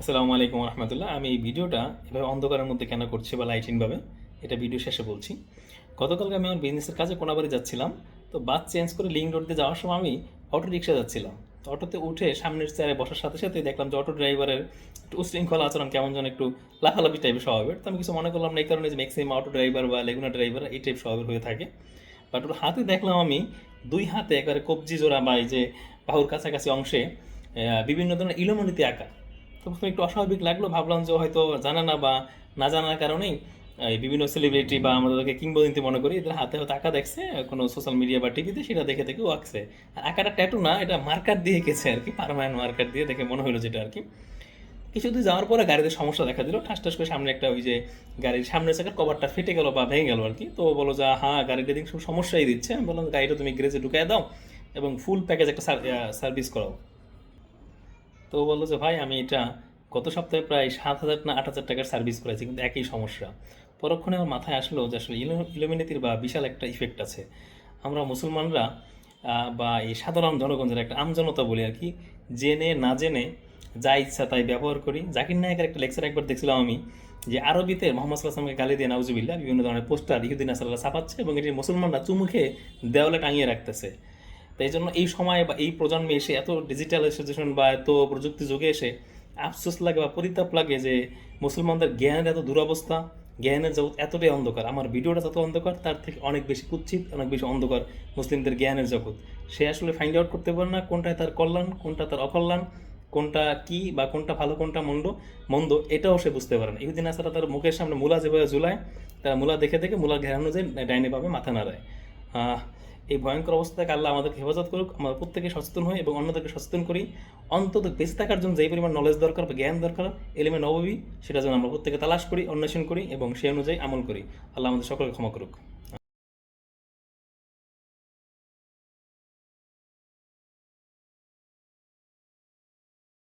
আসসালামু আলাইকুম রহমতুল্লাহ আমি এই ভিডিওটা এভাবে অন্ধকারের মধ্যে কেন করছি বা লাইটিংভাবে এটা ভিডিও শেষে বলছি। গতকালকে আমি আমার বিজনেসের কাজে কোনাবাড়ি যাচ্ছিলাম, তো বাস চেঞ্জ করে লিঙ্ক রোড দিয়ে যাওয়ার সময় আমি অটো রিক্সা যাচ্ছিলাম। তো অটোতে উঠে সামনের চেয়ারে বসার সাথে সাথে দেখলাম যে অটো ড্রাইভারের একটু উশৃঙ্খলা আচরণ কেমন যেন একটু লাফালাফি টাইপের স্বভাবের। তো আমি কিছু মনে করলাম না, এই কারণে যে ম্যাক্সিমাম অটো ড্রাইভার বা লেগুনা ড্রাইভার এই টাইপ স্বভাবের হয়ে থাকে। বাট ওর হাতে দেখলাম আমি দুই হাতে একবারে কবজি জোড়া বা এই যে বাহুর কাছাকাছি অংশে বিভিন্ন ধরনের ইলোমনিতে আঁকা। তো প্রথমে একটু অস্বাভাবিক লাগল, ভাবলাম যে হয়তো জানা না বা না জানার কারণেই বিভিন্ন সেলিব্রিটি বা আমাদেরকে কিংবদন্তি মনে করি, এদের হাতে হয়তো আঁকা দেখছে, কোনো সোশ্যাল মিডিয়া বা টিভিতে সেটা দেখে দেখে ও আঁকছে। আর আঁকাটা ট্যাটু না, এটা মার্কার দিয়ে এঁকেছে আর কি পারমানেন্ট মার্কার দিয়ে দেখে মনে হলো যেটা আর কি। কিছু কিছুদিন যাওয়ার পরে গাড়িতে সমস্যা দেখা দিল, ঠাস ঠাস করে সামনে একটা ওই যে গাড়ির সামনের চাকার কভারটা ফেটে গেল বা ভেঙে গেল আর কি। তো বলো যা হ্যাঁ গাড়িটা দিন সব সমস্যাই দিচ্ছে। আমি বললাম, গাড়িটা তুমি গ্যারেজে ঢুকাই দাও এবং ফুল প্যাকেজ একটা সার্ভিস করাও। তো বলল যে, ভাই, আমি এটা গত সপ্তাহে প্রায় সাত হাজার না আট হাজার টাকার সার্ভিস করেছি, কিন্তু একই সমস্যা। পরক্ষণে আমার মাথায় আসলো যে, আসলে ইলুমিনেতির বা বিশাল একটা ইফেক্ট আছে। আমরা মুসলমানরা বা এই সাধারণ জনগণ যারা একটা আমজনতা বলি আর কি, জেনে না জেনে যা ইচ্ছা তাই ব্যবহার করি। জাকির নায়কের একটা লেকচার একবার দেখছিলাম আমি, যে আরবিতে মোহাম্মদ সাল্লাহামকে গালি দিয়ে, নাউজুবিল্লাহ বিভিন্ন ধরনের পোস্টার ইহুদিন আসাল্লাহ ছাপাচ্ছে এবং এটি মুসলমানরা চুমুখে দেওয়ালে টাঙিয়ে রাখতেছে। তো এই জন্য এই সময় বা এই প্রজন্মে এসে এত ডিজিটালাইজেশন বা এত প্রযুক্তি যুগে এসে আফসোস লাগে বা পরিতাপ লাগে যে মুসলমানদের জ্ঞানের এত দুরবস্থা, জ্ঞানের জগৎ এতটাই অন্ধকার। আমার ভিডিওটা যত অন্ধকার, তার থেকে অনেক বেশি কুচ্ছিত অনেক বেশি অন্ধকার মুসলিমদের জ্ঞানের জগৎ। সে আসলে ফাইন্ড আউট করতে পারে না কোনটায় তার কল্যাণ, কোনটা তার অকল্যাণ, কোনটা কি বা কোনটা ভালো, কোনটা মন্দ মন্দ এটাও সে বুঝতে পারে না। ইহুদিন আসারা তার মুখের সামনে মূলা যেভাবে ঝুলায়, তারা মূলা দেখে দেখে মূলা ঘেরানো অনুযায়ী ডাইনে পাবে মাথা নাড়ায়। এই ভয়ঙ্কর অবস্থা থেকে আল্লাহ আমাদেরকে হেফাজত করুক, আমরা প্রত্যেকে সচেতন হই এবং অন্যদেরকে সচেতন করি। অন্তত বেঁচে থাকার জন্য যেই পরিমাণ নলেজ দরকার বা জ্ঞান দরকার, এলিমে নববী সেটা যেন আমরা প্রত্যেকে তালাশ করি, অন্বেষণ করি এবং সেই অনুযায়ী আমল করি। আল্লাহ আমাদের সকলকে ক্ষমা করুক।